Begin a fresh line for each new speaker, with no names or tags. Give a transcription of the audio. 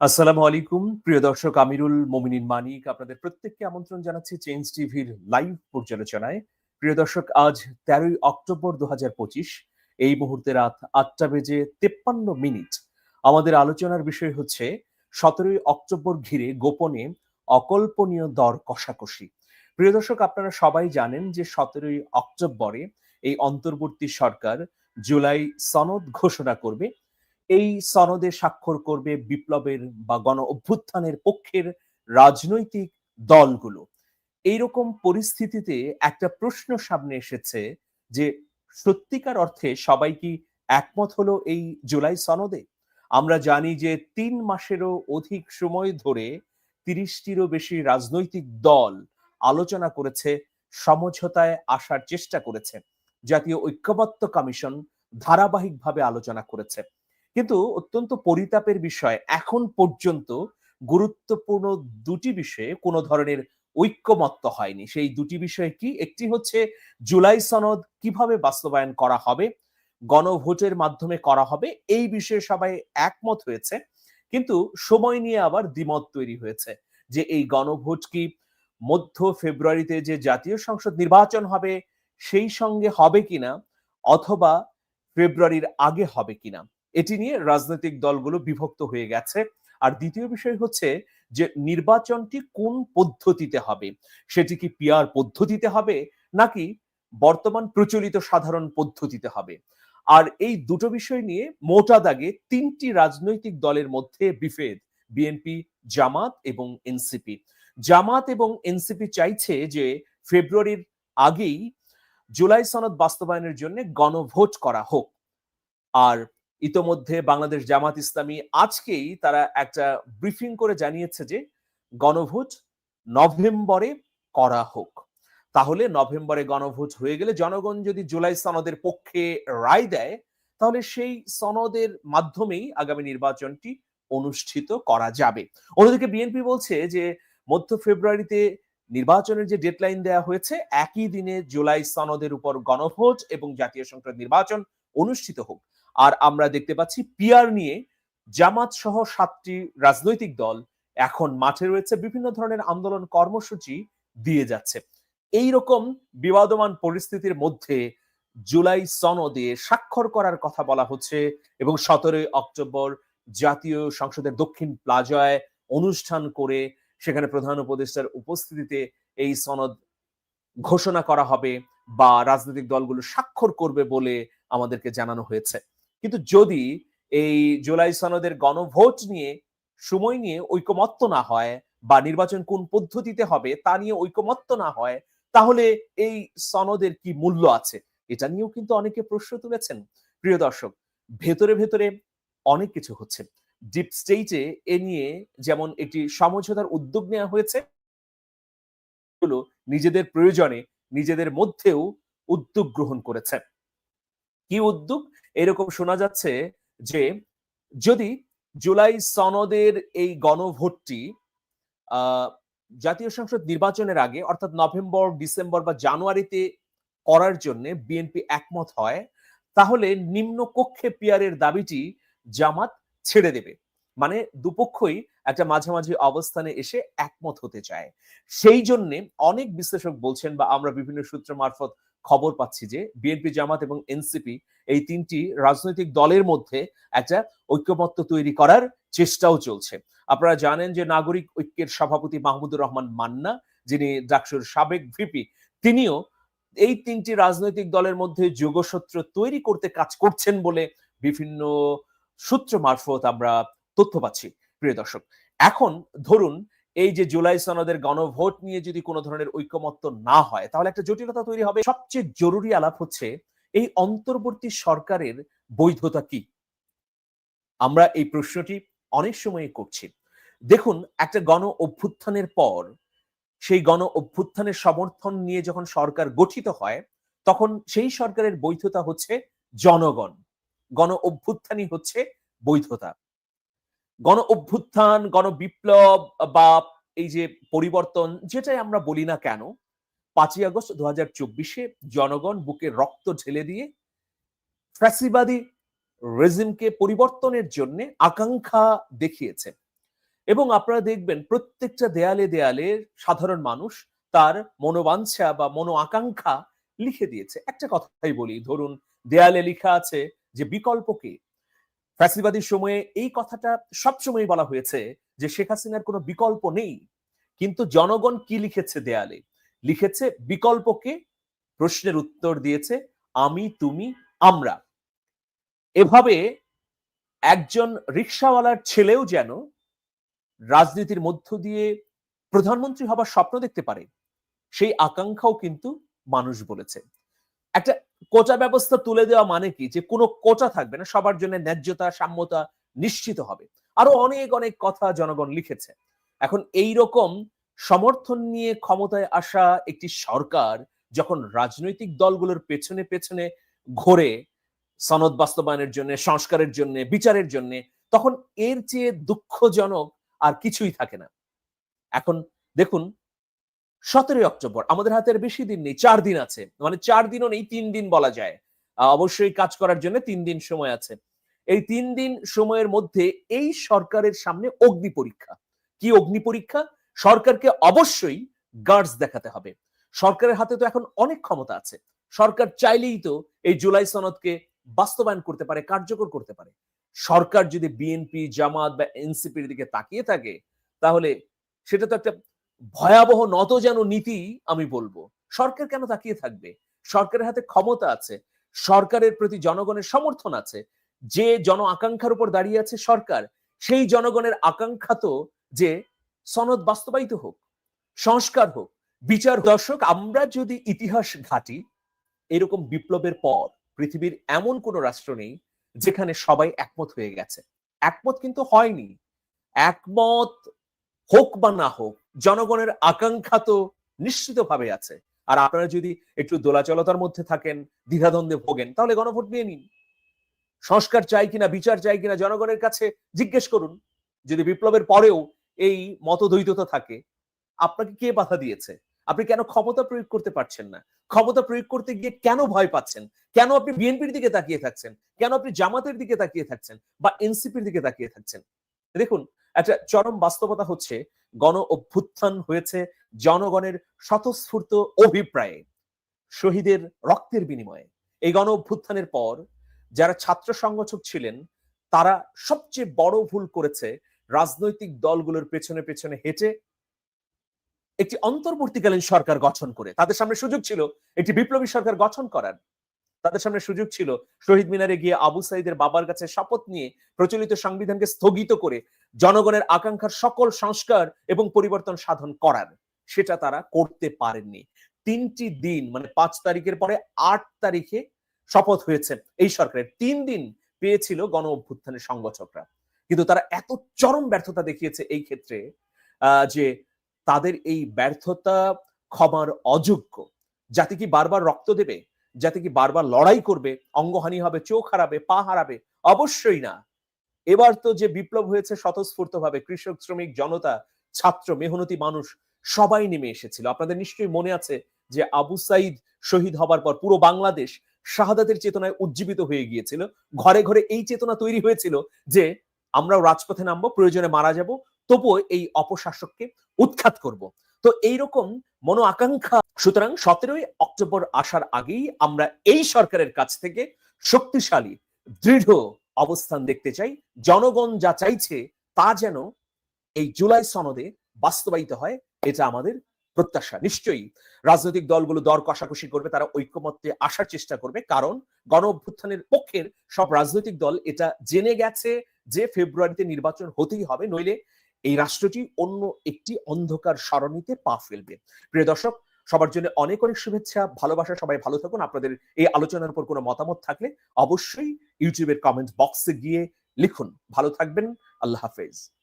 আসসালামু আলাইকুম। প্রিয় দর্শক, আমিরুল মোমিনিন মানিক আপনাদের প্রত্যেককে আমন্ত্রণ জানাচ্ছি চেঞ্জ টিভির লাইভ পর্যালোচনায়। প্রিয় দর্শক, আজ তেরোই অক্টোবর দু হাজার পঁচিশ, এই মুহূর্তে রাত আটটা বেজে তেপ্পান্ন মিনিট। আমাদের আলোচনার বিষয় হচ্ছে, সতেরোই অক্টোবর ঘিরে গোপনে অকল্পনীয় দর কষাকষি। প্রিয় দর্শক, আপনারা সবাই জানেন যে সতেরোই অক্টোবরে এই অন্তর্বর্তী সরকার জুলাই সনদ ঘোষণা করবে। এই সনদে স্বাক্ষর করবে বিপ্লবের বা গণ অভ্যুত্থানের পক্ষের রাজনৈতিক দলগুলো। এইরকম পরিস্থিতিতে একটা প্রশ্ন সামনে এসেছে যে, সত্যিকার অর্থে সবাই কি একমত হলো এই জুলাই সনদে? আমরা জানি যে তিন মাসেরও অধিক সময় ধরে তিরিশটিরও বেশি রাজনৈতিক দল আলোচনা করেছে, সমঝোতায় আসার চেষ্টা করেছে। জাতীয় ঐক্যবদ্ধ কমিশন ধারাবাহিকভাবে আলোচনা করেছে। কিন্তু অত্যন্ত পরিতাপের বিষয়, এখন পর্যন্ত গুরুত্বপূর্ণ দুটি বিষয়ে কোনো ধরনের ঐক্যমত্য হয়নি। সেই দুটি বিষয় কি? একটি হচ্ছে জুলাই সনদ কীভাবে বাস্তবায়ন করা হবে, গণভোটের মাধ্যমে করা হবে, এই বিষয়ে সবাই একমত হয়েছে। কিন্তু সময় নিয়ে আবার দ্বিমত তৈরি হয়েছে যে এই গণভোট কি মধ্য ফেব্রুয়ারিতে যে জাতীয় সংসদ নির্বাচন হবে, সেই সঙ্গে হবে কিনা, অথবা ফেব্রুয়ারির আগে হবে কিনা। এটি নিয়ে রাজনৈতিক দলগুলো বিভক্ত হয়ে গেছে। আর দ্বিতীয় বিষয় হচ্ছে যে নির্বাচনটি কোন পদ্ধতিতে হবে? সেটি কি পিয়ার পদ্ধতিতে হবে? নাকি বর্তমান প্রচলিত সাধারণ পদ্ধতিতে হবে? আর এই দুটো বিষয় নিয়ে মোটা দাগে তিনটি রাজনৈতিক দলের মধ্যে বিভেদ বিএনপি জামাত এবং এনসিপি জামাত এবং এনসিপি চাইছে যে ফেব্রুয়ারির আগেই জুলাই সনদ বাস্তবায়নের জন্য গণভোট করা হোক। আর ইতোমধ্যে বাংলাদেশ জামাত ইসলামী আজকেই তারা একটা ব্রিফিং করে জানিয়েছে যে গণভোট নভেম্বরে করা হোক। তাহলে নভেম্বরে গণভোট হয়ে গেলে জনগণ যদি জুলাই সনদের পক্ষে রায় দেয়, তাহলে সেই সনদের মাধ্যমেই আগামী নির্বাচনটি অনুষ্ঠিত করা যাবে। অন্যদিকে বিএনপি বলছে যে মধ্য ফেব্রুয়ারিতে নির্বাচনের যে ডেডলাইন দেওয়া হয়েছে, একই দিনে জুলাই সনদের উপর গণভোট এবং জাতীয় সংসদ নির্বাচন অনুষ্ঠিত হোক। আর আমরা দেখতে পাচ্ছি পিয়ার নিয়ে জামাত সহ সাতটি রাজনৈতিক দল এখন মাঠে রয়েছে, বিভিন্ন ধরনের আন্দোলন কর্মসূচি দিয়ে যাচ্ছে। এই রকম বিবাদমান পরিস্থিতির মধ্যে জুলাই সনদে স্বাক্ষর করার কথা বলা হচ্ছে এবং সতেরোই অক্টোবর জাতীয় সংসদের দক্ষিণ প্লাজায় অনুষ্ঠান করে সেখানে প্রধান উপদেষ্টার উপস্থিতিতে এই সনদ ঘোষণা করা হবে বা রাজনৈতিক দলগুলো স্বাক্ষর করবে বলে আমাদেরকে জানানো হয়েছে। কিন্তু যদি এই জুলাই সনদের গণভোট নিয়ে সময় নিয়ে ঐকমত্য না হয় বা নির্বাচন কোন পদ্ধতিতে হবে তা নিয়ে ঐকমত্য না হয়, তাহলে এই সনদের কি মূল্য আছে? এটা নিয়েও কিন্তু অনেকে প্রশ্ন তুলেছেন। প্রিয় দর্শক, ভেতরে ভেতরে অনেক কিছু হচ্ছে। ডিপ স্টেটে এ নিয়ে যেমন একটি সমঝোতার উদ্যোগ নেওয়া হয়েছে নিজেদের প্রয়োজনে নিজেদের মধ্যেও উদ্যোগ গ্রহণ করেছে। কি উদ্যোগ? এরকম শোনা যাচ্ছে যে যদি জুলাই সনদের এই গণভোটটি জাতীয় সংসদ নির্বাচনের আগে, অর্থাৎ নভেম্বর, ডিসেম্বর বা জানুয়ারিতে করার জন্য বিএনপি একমত হয়, তাহলে নিম্ন কক্ষে পিয়ারের দাবিটি জামাত ছেড়ে দেবে। মানে দুপক্ষই একটা মাঝামাঝি অবস্থানে এসে একমত হতে চায়। সেই জন্য অনেক বিশ্লেষক বলছেন বা আমরা বিভিন্ন সূত্র মারফত খবর পাচ্ছি যে বিএনপি জামাত এবং এনসিপি এই তিনটি রাজনৈতিক দলের মধ্যে একটা ঐক্যমত্য তৈরি করার চেষ্টাও চলছে। আপনারা জানেন যে নাগরিক ঐক্যের সভাপতি মাহমুদুর রহমান মান্না, যিনি ডাকসুর সাবেক ভিপি তিনিও এই তিনটি রাজনৈতিক দলের মধ্যে যোগসূত্র তৈরি করতে কাজ করছেন বলে বিভিন্ন সূত্র মারফত আমরা তথ্য পাচ্ছি। প্রিয় দর্শক, এখন ধরুন এই যে জুলাই সনদের গণভোট নিয়ে যদি কোনো ধরনের ঐক্যমত্য না হয়, তাহলে একটা জটিলতা তৈরি হবে। সবচেয়ে জরুরি আলাপ হচ্ছে, এই অন্তর্বর্তী সরকারের বৈধতা কি? আমরা এই প্রশ্নটি অনেক সময় করছি। দেখুন, একটা গণ অভ্যুত্থানের পর, সেই গণ অভ্যুত্থানের সমর্থন নিয়ে যখন সরকার গঠিত হয়, তখন সেই সরকারের বৈধতা হচ্ছে জনগণ। গণ অভ্যুত্থানই হচ্ছে বৈধতা। গণ অভ্যুত্থান, গণ বিপ্লব বা এই যে পরিবর্তন, যেটাই আমরা বলি না কেন, পাঁচই আগস্ট দু হাজার চব্বিশে জনগণ বুকে রক্ত ঢেলে দিয়ে ফ্যাসিবাদী রেজিমকে পরিবর্তনের জন্য আকাঙ্ক্ষা দেখিয়েছে। এবং আপনারা দেখবেন প্রত্যেকটা দেয়ালে দেয়ালে সাধারণ মানুষ তার মনোবাঞ্ছা বা মনো আকাঙ্ক্ষা লিখে দিয়েছে। একটা কথাই বলি, ধরুন দেয়ালে লিখা আছে যে বিকল্পকে ফ্যাসিবাদী সময়ে এই কথাটা সবসময় বলা হয়েছে যে শেখ হাসিনার কোনো বিকল্প নেই। কিন্তু জনগণ কি লিখেছে দেয়ালে? লিখেছে, বিকল্পকে প্রশ্নের উত্তর দিয়েছে, আমি, তুমি, আমরা। এভাবে একজন রিক্সাওয়ালার ছেলেও যেন রাজনীতির মধ্য দিয়ে প্রধানমন্ত্রী হবার স্বপ্ন দেখতে পারে, সেই আকাঙ্ক্ষাও কিন্তু মানুষ বলেছে। একটা কোটা ব্যবস্থা তুলে দেওয়া মানে কি? যে কোনো কোটা থাকবে না, সবার জন্য ন্যায্যতা, সাম্যতা নিশ্চিত হবে। আরও অনেক অনেক কথা জনগণ লিখেছে। এখন এই রকম সমর্থন নিয়ে ক্ষমতায় আসা একটি সরকার যখন রাজনৈতিক দলগুলোর পেছনে পেছনে ঘোরে সনদ বাস্তবায়নের জন্য, সংস্কারের জন্য, বিচারের জন্য, তখন এর চেয়ে দুঃখজনক আর কিছুই থাকে না। এখন দেখুন সতেরোই অক্টোবর। আমাদের হাতের বেশি দিন নেই, চার দিন আছে। মানে চার দিনও নেই, তিন দিন বলা যায়। অবশ্যই কাজ করার জন্য তিন দিন সময় আছে। এই তিন দিন সময়ের মধ্যে এই সরকারের সামনে অগ্নি পরীক্ষা। কি অগ্নি পরীক্ষা? সরকারকে অবশ্যই গার্ডস দেখাতে হবে। সরকারের হাতে তো এখন অনেক ক্ষমতা আছে। সরকার চাইলেই তো এই জুলাই সনদকে বাস্তবায়ন করতে পারে, কার্যকর করতে পারে। সরকার যদি বিএনপি জামাত বা এনসিপির দিকে তাকিয়ে থাকে, তাহলে সেটা তো একটা ভয়াবহ নত যেন নীতি আমি বলব। সরকার কেন তাকিয়ে থাকবে? সরকারের হাতে ক্ষমতা আছে, সরকারের প্রতি জনগণের সমর্থন আছে, যে জন আকাঙ্ক্ষার উপর দাঁড়িয়ে আছে সরকার, সেই জনগণের আকাঙ্ক্ষা তো যে সনদ বাস্তবায়িত হোক, সংস্কার হোক, বিচার দর্শক, আমরা যদি ইতিহাস ঘাটি, এরকম বিপ্লবের পর পৃথিবীর এমন কোন রাষ্ট্র নেই যেখানে সবাই একমত হয়ে গেছে। একমত কিন্তু হয়নি। একমত হোক বা না হোক জনগণের আকাঙ্ক্ষা তো নিশ্চিতভাবে আছে। আর আপনারা যদি একটু দোলাচলতার মধ্যে থাকেন, দ্বিধাদ্বন্দ্বে ভোগেন, তাহলে গণভোট নিয়ে নিন। সংস্কার চাই কিনা, বিচার চাই কিনা, জনগণের কাছে জিজ্ঞেস করুন। যদি বিপ্লবের পরেও এই মতদ্বৈততা থাকে, আপনাকে কে বাধা দিয়েছে? আপনি কেন ক্ষমতা প্রয়োগ করতে পারছেন না? ক্ষমতা প্রয়োগ করতে গিয়ে কেন ভয় পাচ্ছেন? কেন আপনি বিএনপির দিকে তাকিয়ে থাকছেন? কেন আপনি জামাতের দিকে তাকিয়ে থাকছেন? বা এনসিপির দিকে তাকিয়ে থাকছেন? দেখুন, একটা চরম বাস্তবতা হচ্ছে গণ অভ্যুত্থান হয়েছে জনগণের স্বতঃস্ফূর্ত অভিপ্রায়ে, শহীদের রক্তের বিনিময়ে। এই গণ অভ্যুত্থানের পর যারা ছাত্র সংগঠক ছিলেন, তারা সবচেয়ে বড় ভুল করেছে রাজনৈতিক দলগুলোর পেছনে পেছনে হেঁটে একটি অন্তর্বর্তীকালীন সরকার গঠন করে। তাদের সামনে সুযোগ ছিল, একটি বিপ্লবী সরকার গঠন করার। তাদের সামনে সুযোগ ছিল। শহীদ মিনারে গিয়ে আবু সাইদের বাবার কাছে শপথ নিয়ে প্রচলিত সংবিধানকে স্থগিত করে জনগণের আকাঙ্ক্ষার সকল সংস্কার এবং পরিবর্তন সাধন করার। সেটা তারা করতে পারেননি। তিনটি দিন মানে পাঁচ তারিখের পরে আট তারিখে শপথ হয়েছে এই সরকারের। তিন দিন পেয়েছিল গণ অভ্যুত্থানের সংগঠকরা। কিন্তু তারা এত চরম ব্যর্থতা দেখিয়েছে এই ক্ষেত্রে যে তাদের এই ব্যর্থতা ক্ষমার অযোগ্য। জাতি কি বারবার রক্ত দেবে? জাতি কি বারবার লড়াই করবে, অঙ্গহানি হবে, চোখ হারাবে, পা হারাবে? অবশ্যই না। এবার তো যে বিপ্লব হয়েছে স্বতঃস্ফূর্ত ভাবে কৃষক, শ্রমিক, জনতা, ছাত্র, মেহনতি মানুষ, সবাই নেমে এসেছিল। আপনাদের নিশ্চয়ই মনে আছে যে আবু সাইদ শহীদ হবার পর পুরো বাংলাদেশ শাহাদাতের চেতনায় উজ্জীবিত হয়ে গিয়েছিল। ঘরে ঘরে এই চেতনা তৈরি হয়েছিল যে আমরাও রাজপথে নামবো, প্রয়োজনে মারা যাব, তবুও এই অপশাসককে উৎখাত করব। তো এইরকম মনো আকাঙ্ক্ষা সুতরাং সতেরোই অক্টোবর আসার আগেই আমরা এই সরকারের কাছ থেকে শক্তিশালী, দৃঢ় অবস্থান দেখতে চাই। জনগণ যা চাইছে তা যেন এই জুলাই সনদে বাস্তবায়িত হয়, এটা আমাদের প্রত্যাশা। নিশ্চয়ই রাজনৈতিক দলগুলো দর কষাকষি করবে, তারা ঐক্যমত্যে আসার চেষ্টা করবে, কারণ গণ অভ্যুত্থানের পক্ষের সব রাজনৈতিক দল এটা জেনে গেছে যে ফেব্রুয়ারিতে নির্বাচন হতেই হবে, নইলে এই রাষ্ট্রটি অন্য একটি অন্ধকার সরণিতে পা ফেলবে। প্রিয় দর্শক সবার জন্য অনেক অনেক শুভেচ্ছা, ভালোবাসা, সবাই ভালো থাকুন। আপনাদের এই আলোচনার উপর কোনো মতামত থাকলে অবশ্যই ইউটিউবের কমেন্ট বক্সে গিয়ে লিখুন। ভালো থাকবেন, আল্লাহ হাফেজ।